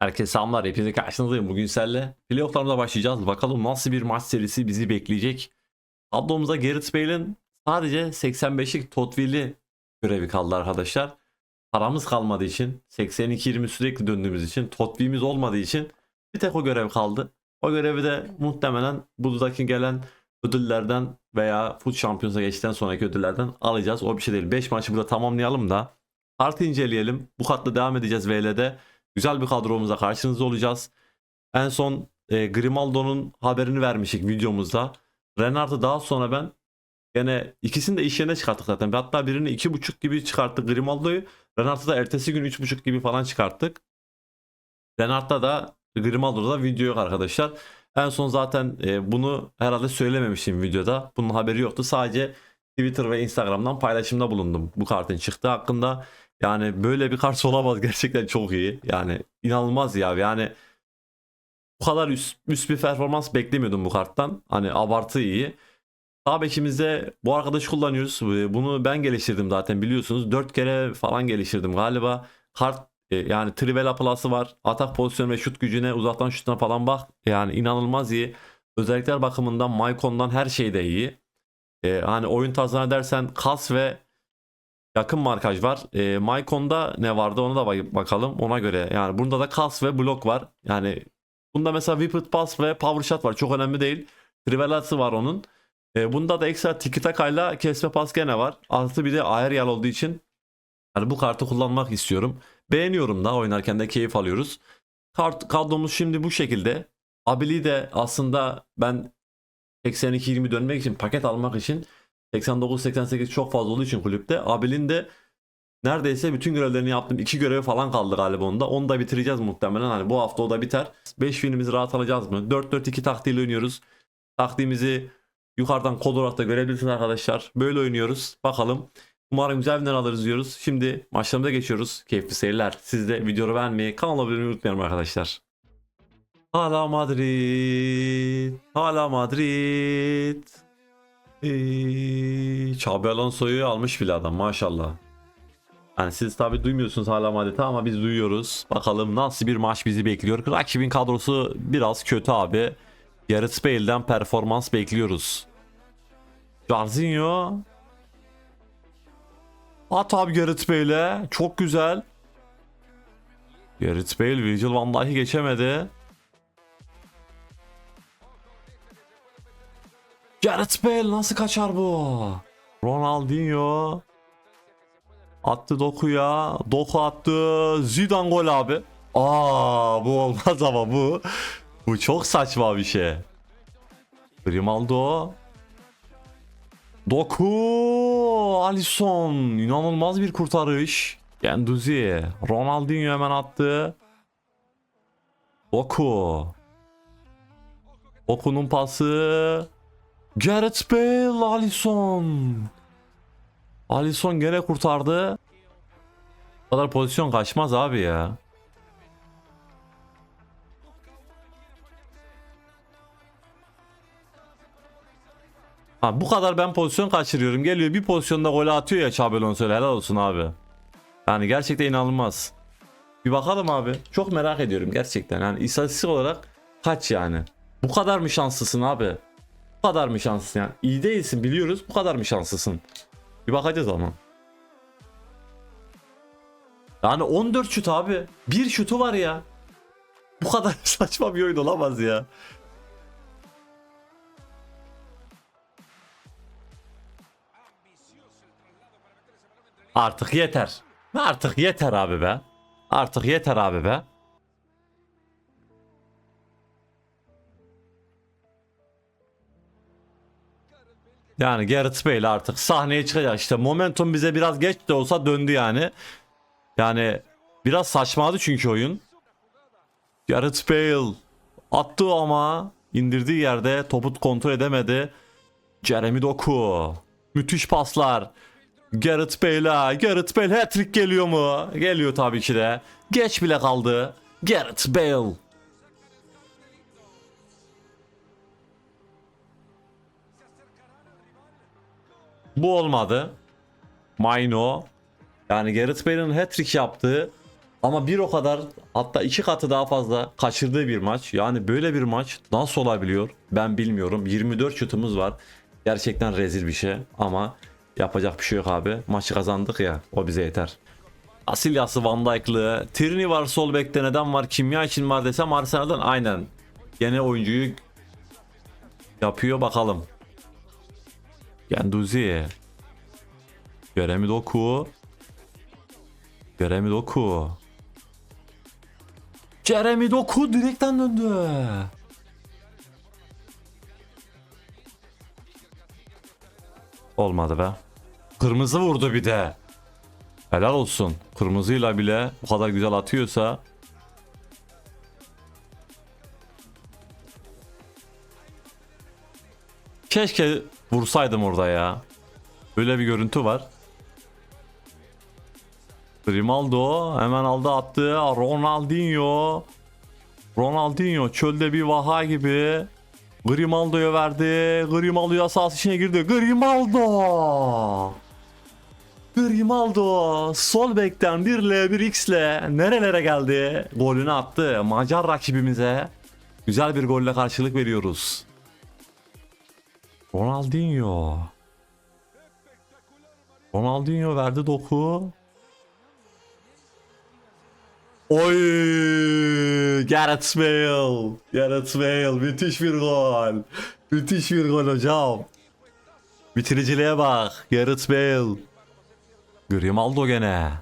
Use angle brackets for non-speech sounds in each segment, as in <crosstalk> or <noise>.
Herkese selamlar. Hepinize karşınızdayım. Bugün sizlerle playofflarımıza başlayacağız. Bakalım nasıl bir maç serisi bizi bekleyecek. Kadromuzda Gareth Bale'in sadece 85'lik Totville'i görevi kaldı arkadaşlar. Paramız kalmadığı için 82-20 sürekli döndüğümüz için Totville'imiz olmadığı için bir tek o görev kaldı. O görevi de muhtemelen buradaki gelen ödüllerden veya Foot Champions'a geçtikten sonraki ödüllerden alacağız. O bir şey değil. 5 maçı burada tamamlayalım da Artı inceleyelim. Bu katla devam edeceğiz VL'de. Güzel bir kadromuzla karşınızda olacağız. En son e, Grimaldo'nun haberini vermiştik videomuzda. Renard'ı daha sonra ben gene ikisini de iş yerine çıkarttık zaten. Hatta birini iki buçuk gibi çıkarttık Grimaldo'yu. Renard'ı da ertesi gün üç buçuk gibi falan çıkarttık. Renard'da da Grimaldo'da da video yok arkadaşlar. En son zaten e, bunu herhalde söylememiştim videoda. Bunun haberi yoktu. Sadece Twitter ve Instagram'dan paylaşımda bulundum bu kartın çıktığı hakkında. Yani böyle bir kart olamaz <laughs> gerçekten çok iyi. Yani inanılmaz ya. Yani bu kadar üst, üst bir performans beklemiyordum bu karttan. Hani abartı iyi. Sağ bekimizde bu arkadaşı kullanıyoruz. Bunu ben geliştirdim zaten biliyorsunuz. 4 kere falan geliştirdim galiba. Kart e, yani Trivela Plus'ı var. Atak pozisyonu ve şut gücüne uzaktan şutuna falan bak. Yani inanılmaz iyi. Özellikler bakımından Mykon'dan her şey de iyi. Ee, hani oyun tarzına dersen kas ve yakın markaj var. E, Mykon'da ne vardı ona da bak- bakalım ona göre. Yani bunda da kas ve blok var. Yani bunda mesela Whipped Pass ve Power Shot var. Çok önemli değil. Trivelası var onun. E, bunda da ekstra tiki takayla kesme pas gene var. Artı bir de aerial olduğu için yani bu kartı kullanmak istiyorum. Beğeniyorum da oynarken de keyif alıyoruz. Kart kadromuz şimdi bu şekilde. Abili de aslında ben 82-20 dönmek için paket almak için 89-88 çok fazla olduğu için kulüpte. Abil'in de neredeyse bütün görevlerini yaptım. İki görevi falan kaldı galiba onda. Onu da bitireceğiz muhtemelen. Hani bu hafta o da biter. 5 filmimizi rahat alacağız mı? 4-4-2 taktiğiyle oynuyoruz. Taktiğimizi yukarıdan kod olarak da görebilirsiniz arkadaşlar. Böyle oynuyoruz. Bakalım. Umarım güzel günler alırız diyoruz. Şimdi maçlarımıza geçiyoruz. Keyifli seyirler. Siz de videoyu beğenmeyi, kanala abone olmayı unutmayalım arkadaşlar. Hala Madrid. Hala Madrid. Ee, Xabi Alonso'yu almış bile adam maşallah. Yani siz tabi duymuyorsunuz hala Madrid'i ama biz duyuyoruz. Bakalım nasıl bir maç bizi bekliyor. Rakibin kadrosu biraz kötü abi. Gareth Bale'den performans bekliyoruz. Jarzinho. At abi Gareth Bale'e. Çok güzel. Gareth Bale Virgil van Dijk'i geçemedi. Gareth Bale nasıl kaçar bu? Ronaldinho attı dokuya. Doku attı. Zidane gol abi. Aa bu olmaz ama bu. Bu çok saçma bir şey. Grimaldo. Doku. Alisson. İnanılmaz bir kurtarış. Genduzi. Ronaldinho hemen attı. Doku. Doku'nun pası. Gareth Bale, Alisson. Alisson gene kurtardı. Bu kadar pozisyon kaçmaz abi ya. Ha, bu kadar ben pozisyon kaçırıyorum. Geliyor bir pozisyonda gol atıyor ya Xabi Alonso. Helal olsun abi. Yani gerçekten inanılmaz. Bir bakalım abi. Çok merak ediyorum gerçekten. Yani istatistik olarak kaç yani? Bu kadar mı şanslısın abi? Bu kadar mı şanslısın yani? İyi değilsin biliyoruz. Bu kadar mı şanslısın? Bir bakacağız ama. Yani 14 şut abi. Bir şutu var ya. Bu kadar <laughs> saçma bir oyun olamaz ya. Artık yeter. Artık yeter abi be. Artık yeter abi be. Yani Gareth Bale artık sahneye çıkacak. İşte momentum bize biraz geç de olsa döndü yani. Yani biraz saçmadı çünkü oyun. Gareth Bale attı ama indirdiği yerde topu kontrol edemedi. Jeremy Doku. Müthiş paslar. Gareth Bale'a. Gareth Bale hat-trick geliyor mu? Geliyor tabii ki de. Geç bile kaldı. Gareth Bale. Bu olmadı. Maino. Yani Gareth Bale'ın hat-trick yaptığı Ama bir o kadar hatta iki katı daha fazla kaçırdığı bir maç. Yani böyle bir maç nasıl olabiliyor ben bilmiyorum. 24 şutumuz var. Gerçekten rezil bir şey ama yapacak bir şey yok abi. Maçı kazandık ya o bize yeter. Asilyası Van Dijk'lı. Tierney var sol bekte neden var? Kimya için var desem Arsenal'dan aynen. Gene oyuncuyu yapıyor bakalım. Genduzi. Jeremy Doku. Jeremy Doku. Jeremy Doku direkten döndü. Olmadı be. Kırmızı vurdu bir de. Helal olsun. Kırmızıyla bile bu kadar güzel atıyorsa Keşke vursaydım orada ya. Böyle bir görüntü var. Grimaldo hemen aldı attı. Ronaldinho. Ronaldinho çölde bir vaha gibi. Grimaldo'ya verdi. Grimaldo'ya sahası içine girdi. Grimaldo. Grimaldo sol bekten 1L 1X'le nerelere geldi? Golünü attı. Macar rakibimize güzel bir golle karşılık veriyoruz. Ronaldinho. Ronaldinho verdi doku. Oy! Gareth Bale. Gareth Bale. Müthiş bir gol. Müthiş bir gol hocam. Bitiriciliğe bak. Gareth Bale. Grimaldo gene.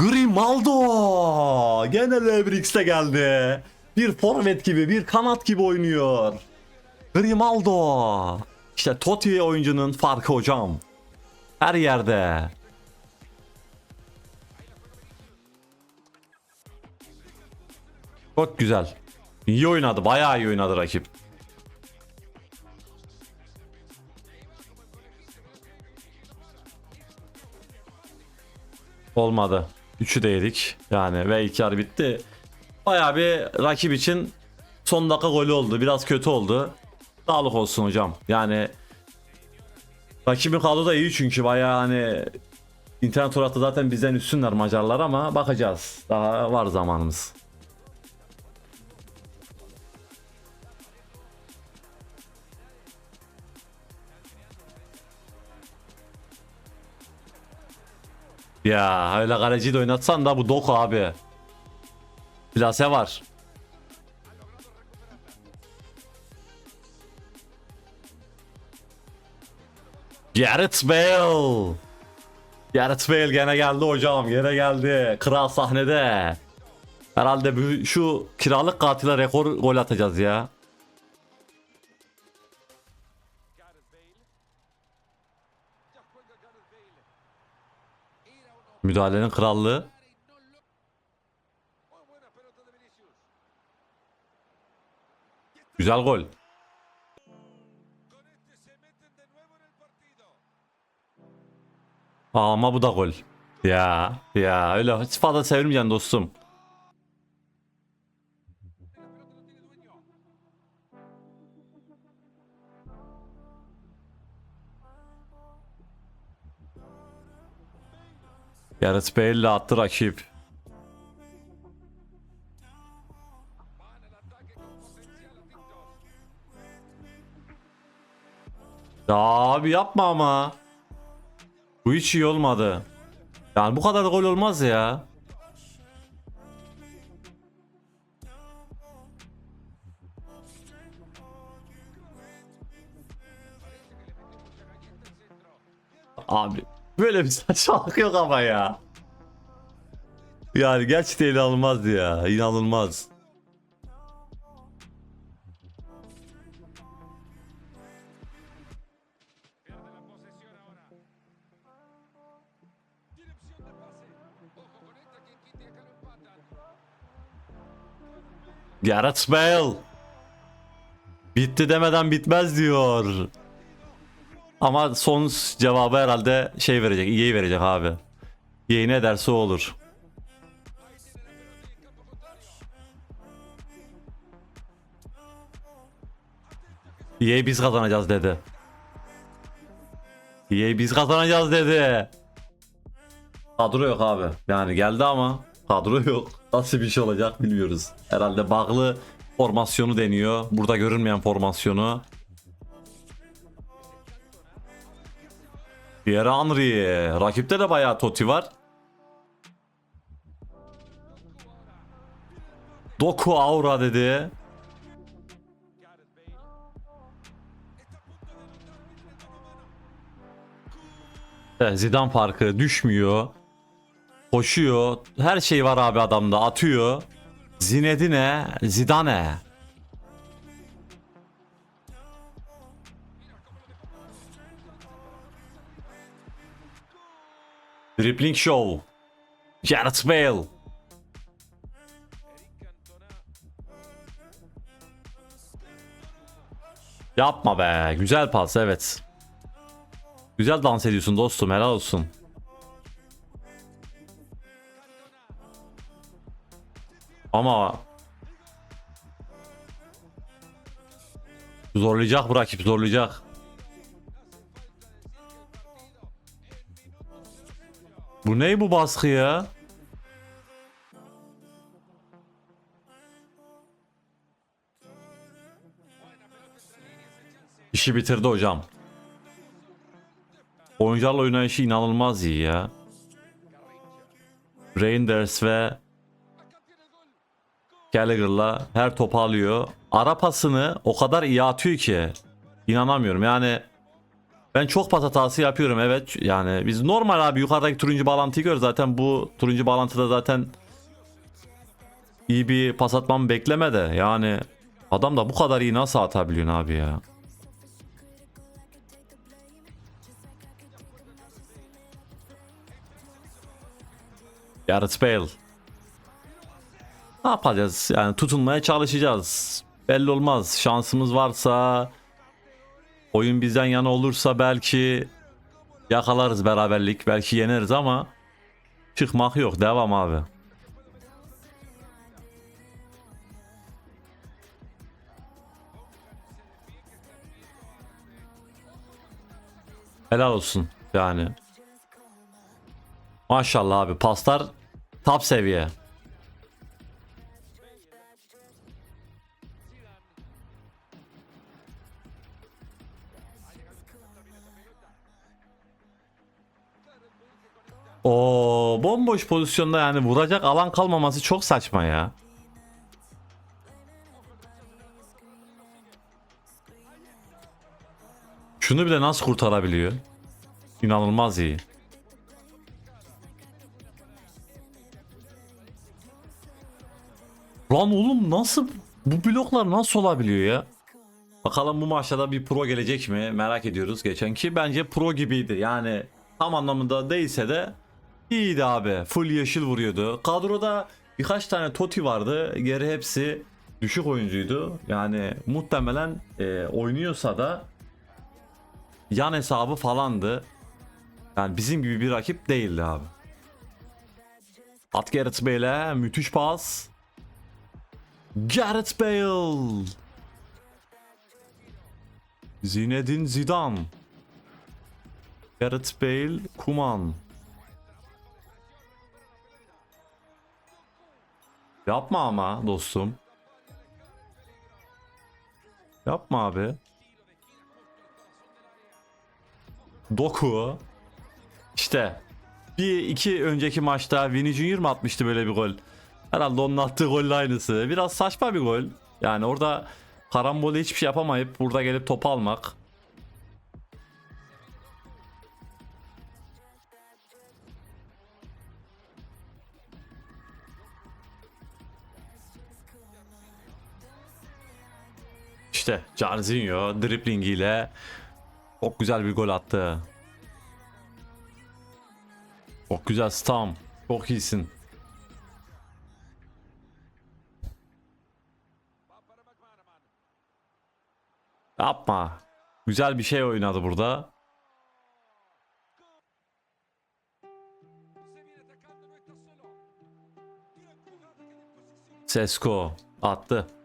Grimaldo! Gene Lebrix'te geldi. Bir forvet gibi, bir kanat gibi oynuyor. Grimaldo. İşte Totti oyuncunun farkı hocam. Her yerde. Çok güzel. İyi oynadı, bayağı iyi oynadı rakip. Olmadı. Üçü de yedik. Yani ve ilk yarı bitti. Bayağı bir rakip için son dakika golü oldu. Biraz kötü oldu. Sağlık olsun hocam. Yani rakibin kadro da iyi çünkü bayağı hani internet olarak da zaten bizden üstünler Macarlar ama bakacağız. Daha var zamanımız. Ya öyle kaleciyi de oynatsan da bu Doku abi. Plase var. Gareth Bale. Gareth Bale gene geldi hocam. Gene geldi. Kral sahnede. Herhalde şu kiralık katile rekor gol atacağız ya. Müdahalenin krallığı. Güzel gol. Ama bu da gol. Ya ya öyle hiç fazla sevinmeyeceksin dostum. Gareth Bale'le attı rakip. Ya abi yapma ama. Bu hiç iyi olmadı. Yani bu kadar gol olmaz ya. Abi böyle bir saçmalık <laughs> yok ama ya. Yani gerçekten inanılmaz ya. İnanılmaz. Gareth Bale. Bitti demeden bitmez diyor. Ama son cevabı herhalde şey verecek, iyi verecek abi. İyi ne derse olur. İyi biz kazanacağız dedi. EA biz kazanacağız dedi. Kadro yok abi. Yani geldi ama kadro yok. Nasıl bir şey olacak bilmiyoruz. Herhalde bağlı formasyonu deniyor. Burada görünmeyen formasyonu. Pierre Henry. Rakipte de bayağı Totti var. Doku Aura dedi. Evet, Zidane farkı düşmüyor. Koşuyor. Her şey var abi adamda. Atıyor. Zinedine, Zidane. Dribbling show. Gareth Bale. Yapma be. Güzel pas evet. Güzel dans ediyorsun dostum. Helal olsun. Ama zorlayacak bu rakip zorlayacak. Bu ne bu baskı ya? İşi bitirdi hocam. Oyuncularla oynayışı inanılmaz iyi ya. Reinders ve Gallagher'la her topu alıyor. Ara pasını o kadar iyi atıyor ki inanamıyorum. Yani ben çok pas hatası yapıyorum evet. Yani biz normal abi yukarıdaki turuncu bağlantıyı gör zaten bu turuncu bağlantıda zaten iyi bir pas atmamı bekleme de yani adam da bu kadar iyi nasıl atabiliyor abi ya. Gareth Bale. Ne yapacağız? Yani tutunmaya çalışacağız. Belli olmaz. Şansımız varsa oyun bizden yana olursa belki yakalarız beraberlik. Belki yeneriz ama çıkmak yok. Devam abi. Helal olsun yani. Maşallah abi paslar top seviye. O bomboş pozisyonda yani vuracak alan kalmaması çok saçma ya. Şunu bile nasıl kurtarabiliyor? İnanılmaz iyi. Lan oğlum nasıl bu bloklar nasıl olabiliyor ya? Bakalım bu maçta da bir pro gelecek mi? Merak ediyoruz. Geçenki bence pro gibiydi. Yani tam anlamında değilse de iyiydi abi. Full yeşil vuruyordu. Kadroda birkaç tane Toti vardı. Geri hepsi düşük oyuncuydu. Yani muhtemelen e, oynuyorsa da yan hesabı falandı. Yani bizim gibi bir rakip değildi abi. At Gareth Bale'e müthiş pas. Gareth Bale. Zinedine Zidane. Gareth Bale, Kuman. Yapma ama dostum. Yapma abi. Doku. İşte bir iki önceki maçta Vini Junior mu atmıştı böyle bir gol? Herhalde onun attığı golle aynısı. Biraz saçma bir gol. Yani orada karambolde hiçbir şey yapamayıp burada gelip topu almak. İşte Jarzinho driblingiyle çok güzel bir gol attı. Çok güzel Stam. Çok iyisin. Yapma. Güzel bir şey oynadı burada. Sesko attı.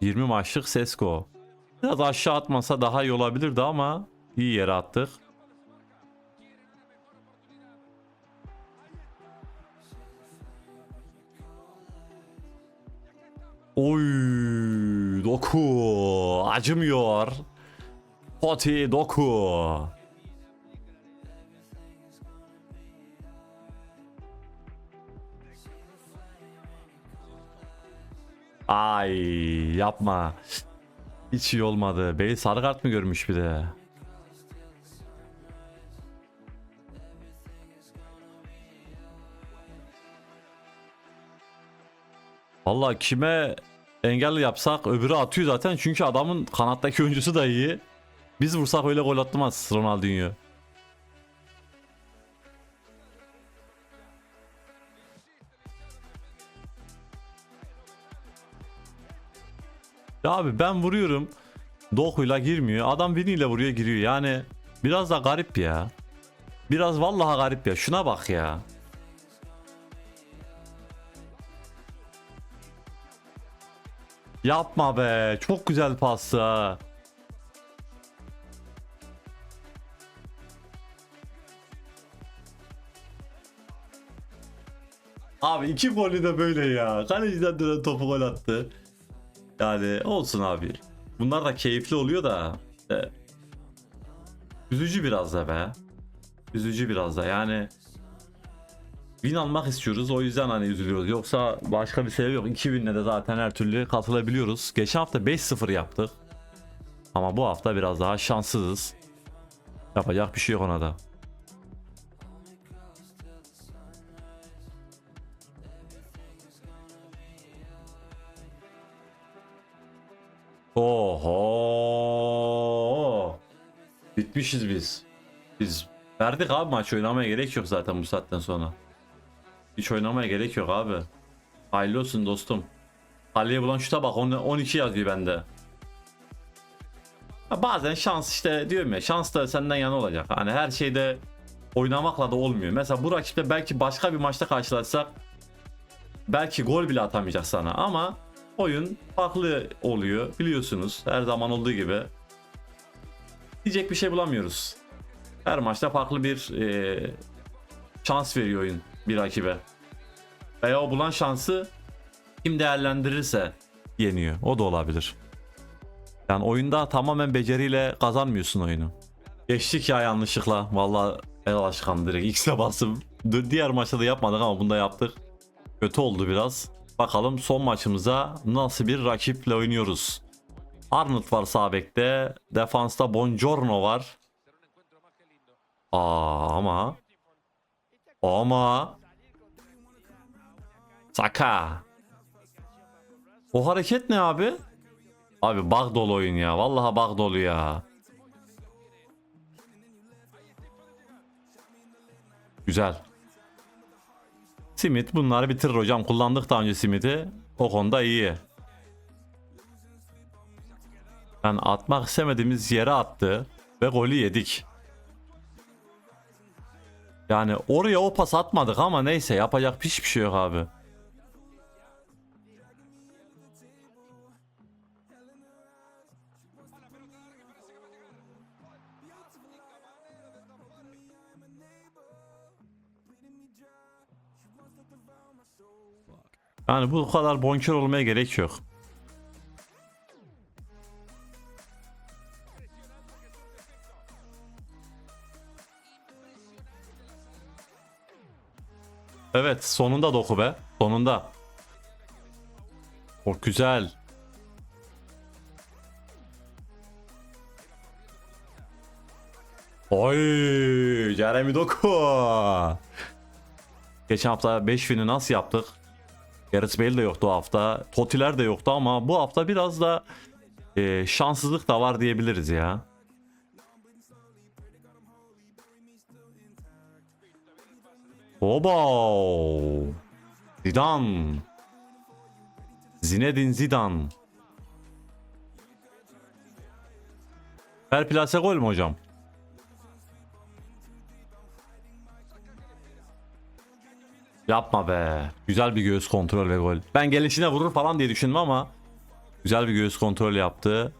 20 maçlık Sesko. Biraz aşağı atmasa daha iyi olabilirdi ama iyi yere attık. Oy doku acımıyor. Poti doku. Ay yapma. Hiç iyi olmadı. Bey sarı kart mı görmüş bir de? Vallahi kime engel yapsak öbürü atıyor zaten. Çünkü adamın kanattaki oyuncusu da iyi. Biz vursak öyle gol atmaz Ronaldinho. Ya abi ben vuruyorum. Doku'yla girmiyor. Adam Vini ile vuruyor giriyor. Yani biraz da garip ya. Biraz vallahi garip ya. Şuna bak ya. Yapma be. Çok güzel pas ha. Abi iki golü de böyle ya. Kaleciden dönen topu gol attı. Yani olsun abi. Bunlar da keyifli oluyor da. işte üzücü biraz da be. Üzücü biraz da yani. Win almak istiyoruz o yüzden hani üzülüyoruz. Yoksa başka bir sebep yok. 2 win'le de zaten her türlü katılabiliyoruz. Geçen hafta 5-0 yaptık. Ama bu hafta biraz daha şanssızız. Yapacak bir şey yok ona da. Oho. Bitmişiz biz. Biz verdik abi maç oynamaya gerek yok zaten bu saatten sonra. Hiç oynamaya gerek yok abi. Hayırlı olsun dostum. Kaleye bulan şuta bak on- 12 yazıyor bende. Bazen şans işte diyorum ya şans da senden yana olacak. Hani her şeyde oynamakla da olmuyor. Mesela bu rakiple belki başka bir maçta karşılaşsak belki gol bile atamayacak sana ama oyun farklı oluyor biliyorsunuz her zaman olduğu gibi. Diyecek bir şey bulamıyoruz. Her maçta farklı bir e, şans veriyor oyun bir rakibe. Veya o bulan şansı kim değerlendirirse yeniyor. O da olabilir. Yani oyunda tamamen beceriyle kazanmıyorsun oyunu. Geçtik ya yanlışlıkla. Vallahi el aşkım direkt X'e bastım. Diğer maçta da yapmadık ama bunda yaptık. Kötü oldu biraz. Bakalım son maçımıza nasıl bir rakiple oynuyoruz. Arnold var sağ bekte. Defansta Bongiorno var. Aa ama ama Saka. O hareket ne abi? Abi bug dolu oyun ya. Vallahi bug dolu ya. Güzel. Simit bunları bitirir hocam. Kullandık daha önce Simit'i. O konuda iyi. Yani atmak istemediğimiz yere attı ve golü yedik. Yani oraya o pas atmadık ama neyse yapacak hiçbir şey yok abi. Yani bu kadar bonkör olmaya gerek yok. Evet sonunda doku be. Sonunda. Çok güzel. Oy, Jeremy Doku. Geçen hafta 5 fin'i nasıl yaptık? Gareth Bale de yoktu o hafta. Totiler de yoktu ama bu hafta biraz da e, şanssızlık da var diyebiliriz ya. Oba! Zidane. Zinedine Zidane. Her plase gol mü hocam? Yapma be. Güzel bir göğüs kontrol ve gol. Ben gelişine vurur falan diye düşündüm ama güzel bir göğüs kontrol yaptı.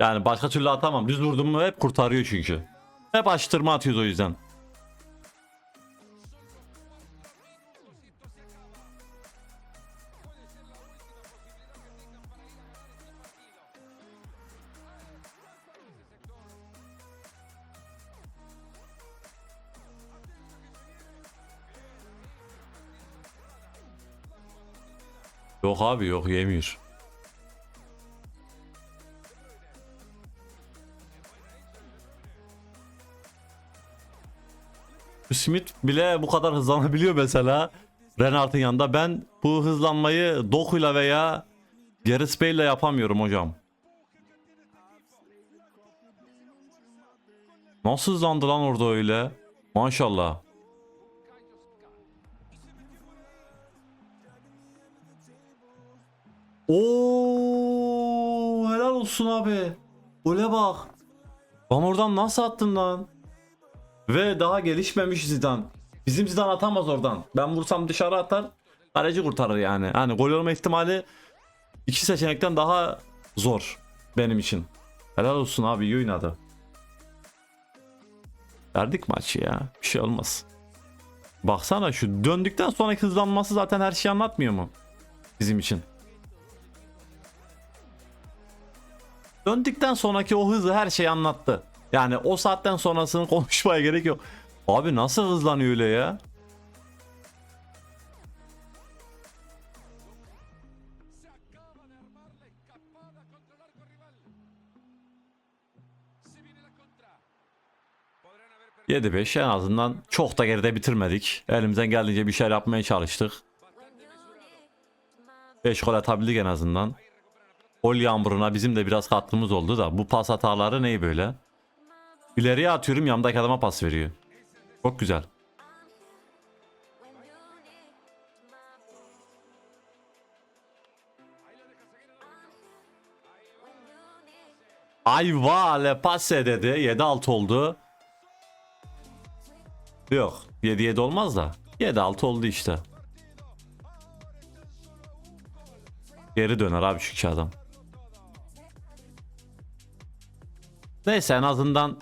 Yani başka türlü atamam. Düz vurdum mu hep kurtarıyor çünkü. Hep açtırma atıyoruz o yüzden. Yok abi yok yemiyor. Smith bile bu kadar hızlanabiliyor mesela. Renard'ın yanında. Ben bu hızlanmayı Doku'yla veya Gareth Bale'le yapamıyorum hocam. Nasıl hızlandı lan orada öyle? Maşallah. Oo, helal olsun abi. Ole bak. Lan oradan nasıl attın lan? Ve daha gelişmemiş Zidane. Bizim Zidane atamaz oradan. Ben vursam dışarı atar. Kaleci kurtarır yani. Hani gol olma ihtimali iki seçenekten daha zor benim için. Helal olsun abi iyi oynadı. Verdik maçı ya. Bir şey olmaz. Baksana şu döndükten sonraki hızlanması zaten her şeyi anlatmıyor mu? Bizim için. Döndükten sonraki o hızı her şeyi anlattı. Yani o saatten sonrasını <laughs> konuşmaya gerek yok. Abi nasıl hızlanıyor öyle ya? Yedi beş en azından çok da geride bitirmedik. Elimizden geldiğince bir şeyler yapmaya çalıştık. 5 gol atabildik en azından. Gol yağmuruna bizim de biraz katkımız oldu da bu pas hataları neyi böyle? İleriye atıyorum yanımdaki adama pas veriyor. Çok güzel. Ay vale passe dedi. 7-6 oldu. Yok 7-7 olmaz da. 7-6 oldu işte. Geri döner abi şu iki adam. Neyse en azından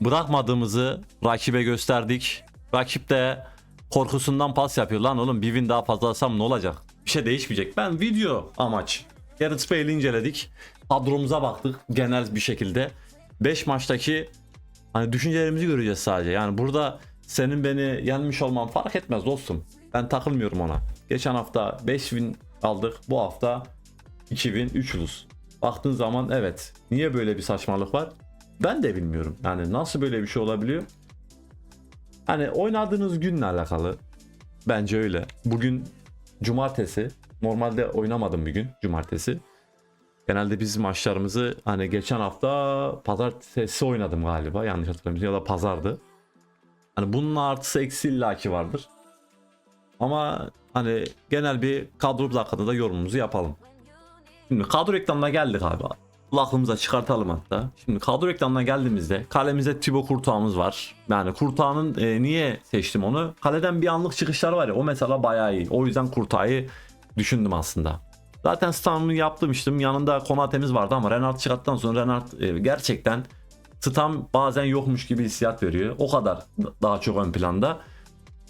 bırakmadığımızı rakibe gösterdik. Rakip de korkusundan pas yapıyor. Lan oğlum bir win daha fazla alsam ne olacak? Bir şey değişmeyecek. Ben video amaç. Gareth Bale'i inceledik. Kadromuza baktık genel bir şekilde. 5 maçtaki hani düşüncelerimizi göreceğiz sadece. Yani burada senin beni yenmiş olman fark etmez dostum. Ben takılmıyorum ona. Geçen hafta 5 win aldık. Bu hafta 2000 3 lose. Baktığın zaman evet. Niye böyle bir saçmalık var? Ben de bilmiyorum. Yani nasıl böyle bir şey olabiliyor? Hani oynadığınız günle alakalı. Bence öyle. Bugün cumartesi. Normalde oynamadım bir gün cumartesi. Genelde biz maçlarımızı hani geçen hafta pazartesi oynadım galiba yanlış hatırlamıyorsam ya da pazardı. Hani bunun artısı eksi illaki vardır. Ama hani genel bir kadro hakkında da yorumumuzu yapalım. Şimdi kadro reklamına geldik abi. Aklımıza çıkartalım hatta. Şimdi kadro reklamına geldiğimizde kalemizde Thibaut Courtois'umuz var. Yani Courtois'ın e, niye seçtim onu? Kaleden bir anlık çıkışlar var ya o mesela bayağı iyi. O yüzden Courtois'ı düşündüm aslında. Zaten Stam'ı yaptırmıştım. Yanında Konate'miz vardı ama Renard çıkarttıktan sonra Renard e, gerçekten Stam bazen yokmuş gibi hissiyat veriyor. O kadar daha çok ön planda.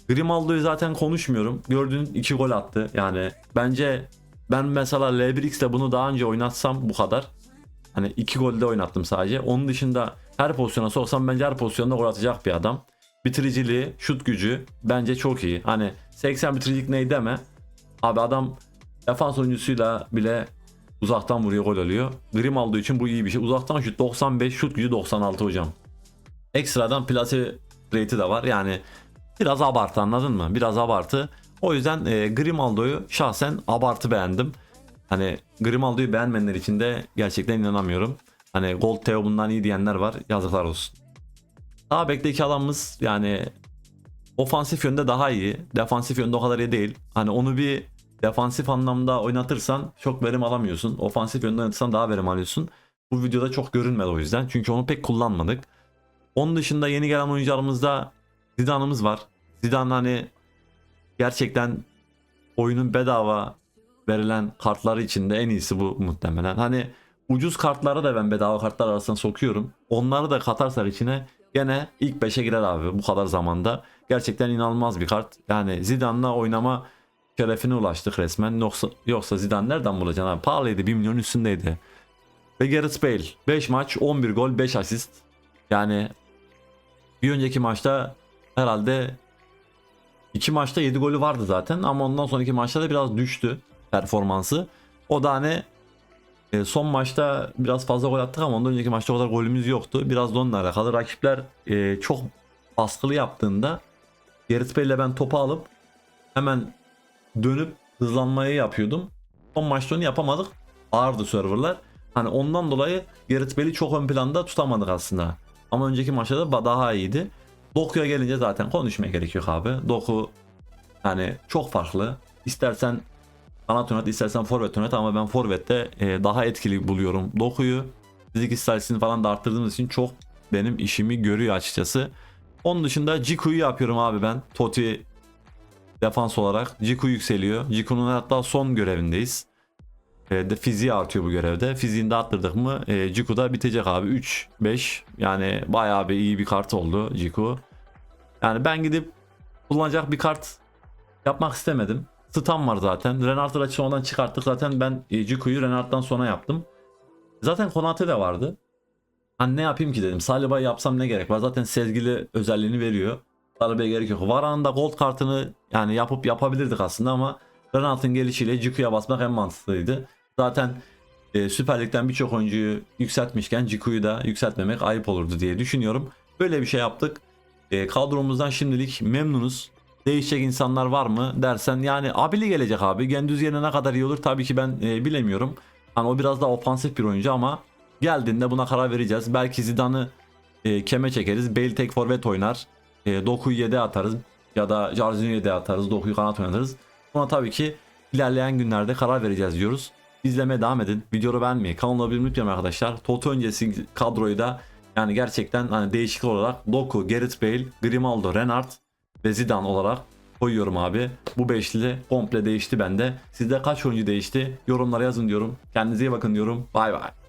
Grimaldo'yu zaten konuşmuyorum. Gördüğün iki gol attı. Yani bence ben mesela L1X'te bunu daha önce oynatsam bu kadar. Hani iki golde oynattım sadece. Onun dışında her pozisyona sorsam bence her pozisyonda gol atacak bir adam. Bitiriciliği, şut gücü bence çok iyi. Hani 80 bitiricilik ney deme. Abi adam defans oyuncusuyla bile uzaktan vuruyor gol oluyor. Grimaldo için bu iyi bir şey. Uzaktan şut 95, şut gücü 96 hocam. Ekstradan plase rate'i de var. Yani biraz abartı anladın mı? Biraz abartı. O yüzden e, Grimaldo'yu şahsen abartı beğendim. Hani Grimaldo'yu beğenmeyenler için de gerçekten inanamıyorum. Hani Gold Teo bundan iyi diyenler var. Yazıklar olsun. Daha bekteki adamımız yani ofansif yönde daha iyi. Defansif yönde o kadar iyi değil. Hani onu bir defansif anlamda oynatırsan çok verim alamıyorsun. Ofansif yönde oynatırsan daha verim alıyorsun. Bu videoda çok görünmedi o yüzden. Çünkü onu pek kullanmadık. Onun dışında yeni gelen oyuncularımızda Zidane'ımız var. Zidane hani gerçekten oyunun bedava verilen kartları içinde en iyisi bu muhtemelen. Hani Ucuz kartları da ben bedava kartlar arasına sokuyorum. Onları da katarsak içine gene ilk 5'e girer abi bu kadar zamanda. Gerçekten inanılmaz bir kart. Yani Zidane'la oynama şerefine ulaştık resmen. Yoksa, yoksa Zidane nereden bulacaksın abi? Pahalıydı 1 milyon üstündeydi. Ve Gareth Bale 5 maç 11 gol 5 asist. Yani bir önceki maçta herhalde iki maçta 7 golü vardı zaten ama ondan sonraki maçta da biraz düştü performansı. O da hani e, son maçta biraz fazla gol attık ama ondan önceki maçta o kadar golümüz yoktu. Biraz da onunla alakalı. Rakipler e, çok baskılı yaptığında Gareth Bale'le ben topu alıp hemen dönüp hızlanmayı yapıyordum. Son maçta onu yapamadık. Ağırdı serverlar. Hani ondan dolayı Gareth Bale'i çok ön planda tutamadık aslında. Ama önceki maçta da daha iyiydi. Doku'ya gelince zaten konuşmaya gerek yok abi. Doku yani çok farklı. İstersen kanat yönet istersen forvet yönet ama ben forvette e, daha etkili buluyorum Doku'yu. Fizik istatistiğini falan da arttırdığımız için çok benim işimi görüyor açıkçası. Onun dışında Ciku'yu yapıyorum abi ben. Toti defans olarak. Ciku yükseliyor. Ciku'nun hatta son görevindeyiz. E, de fiziği artıyor bu görevde. Fiziğini de arttırdık mı e, Ciku da bitecek abi. 3-5 yani bayağı bir iyi bir kart oldu Ciku. Yani ben gidip kullanacak bir kart yapmak istemedim. Stam var zaten. Renard'ı açısından çıkarttık. Zaten ben e, Ciku'yu Renard'dan sonra yaptım. Zaten Konate de vardı. Hani ne yapayım ki dedim. Saliba'yı yapsam ne gerek var? Zaten sezgili özelliğini veriyor. Saliba'ya gerek yok. Varane da gold kartını yani yapıp yapabilirdik aslında ama Renard'ın gelişiyle Ciku'ya basmak en mantıklıydı. Zaten e, Süper Lig'den birçok oyuncuyu yükseltmişken Ciku'yu da yükseltmemek ayıp olurdu diye düşünüyorum. Böyle bir şey yaptık. E, kadromuzdan şimdilik memnunuz. Değişecek insanlar var mı dersen yani Abili gelecek abi. Gendüz yerine ne kadar iyi olur tabii ki ben e, bilemiyorum. Hani o biraz daha ofansif bir oyuncu ama geldiğinde buna karar vereceğiz. Belki Zidane'ı e, keme çekeriz. Bale tek forvet oynar. E, Doku'yu 7'ye atarız. Ya da Jarzinho'yu 7'ye atarız. Doku'yu kanat oynatırız. Buna tabii ki ilerleyen günlerde karar vereceğiz diyoruz. İzlemeye devam edin. Videoyu beğenmeyi, kanalıma abone unutmayın arkadaşlar. Toto öncesi kadroyu da yani gerçekten hani değişik olarak Doku, Gareth Bale, Grimaldo, Renard ve Zidane olarak koyuyorum abi. Bu beşli komple değişti bende. Sizde kaç oyuncu değişti? Yorumlara yazın diyorum. Kendinize iyi bakın diyorum. Bay bay.